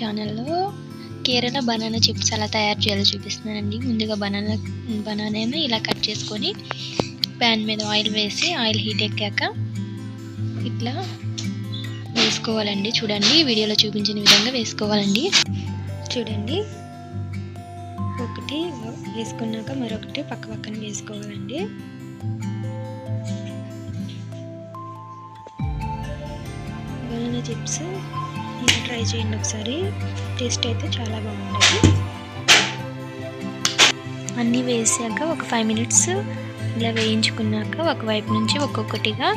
ఛానల్లో Kerala banana chips ఎలా తయారు చేయాలో చూపిస్తున్నానండి. ముందుగా బనానా బనానాను ఇలా కట్ చేసుకొని ప్యాన్ మీద ఆయిల్ వేసి ఆయిల్ హీట్ ఎక్కాక ఇట్లా వేసుకోవాలండి. చూడండి వీడియోలో చూపించిన విధంగా వేసుకోవాలండి. చూడండి ఒకటి వేసుకున్నాక మరొకటి పక్క పక్కన వేసుకోవాలండి. బనానా చిప్స్ ఇలా ట్రై చేయండి ఒకసారి. టేస్ట్ అయితే చాలా బాగుంటుంది అన్నీ వేసాక ఒక ఫైవ్ మినిట్స్ ఇలా వేయించుకున్నాక ఒక వైపు నుంచి ఒక్కొక్కటిగా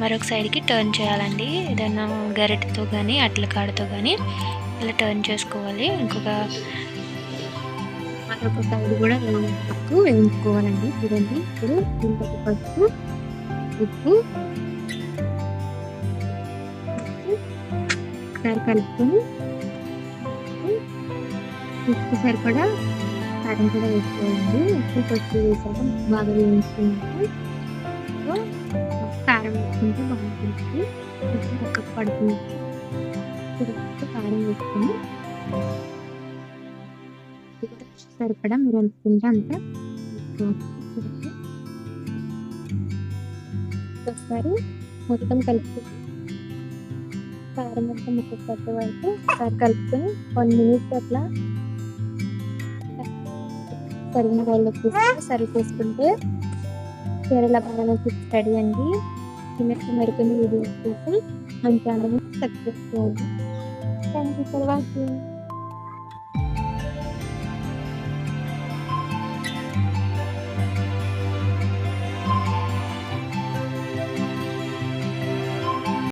మరొక సైడ్కి టర్న్ చేయాలండి. ఏదైనా గరిటెతో కానీ అట్ల కాడతో కానీ ఇలా టర్న్ చేసుకోవాలి. ఇంకొక మరొక సైడ్ కూడా వేయించుకు వేయించుకోవాలండి. చూడండి ఇప్పుడు ఇంకొక పసుపు ఉప్పు ఒకసారి కలుపుకొని ఉప్పు సరిపడా కారం కూడా వేసుకోవాలండి. ఉప్పు పసుపు వేసాక బాగా వేయించుకున్నాక కారం వేసుకుంటే బాగుంటుంది. ఉప్పు పక్కకు పడుతుంది. ఇప్పుడు కారం వేసుకొని సరిపడా మీరు అనుకుంటే అంత ఒకసారి మొత్తం కలుపుకొని కారం మొత్తం ముక్క పట్టే వరకు ఒకసారి కలుపుకొని వన్ మినిట్ అట్లా సరిగిన రైల్లో తీసుకొని సర్వ్ చేసుకుంటే కేరళ బనానా చిప్స్ రెడీ అండి. ఇలాంటి మరికొన్ని వీడియోస్ చూసి మన ఛానల్ని సబ్స్క్రైబ్ చేయండి. Thank you for watching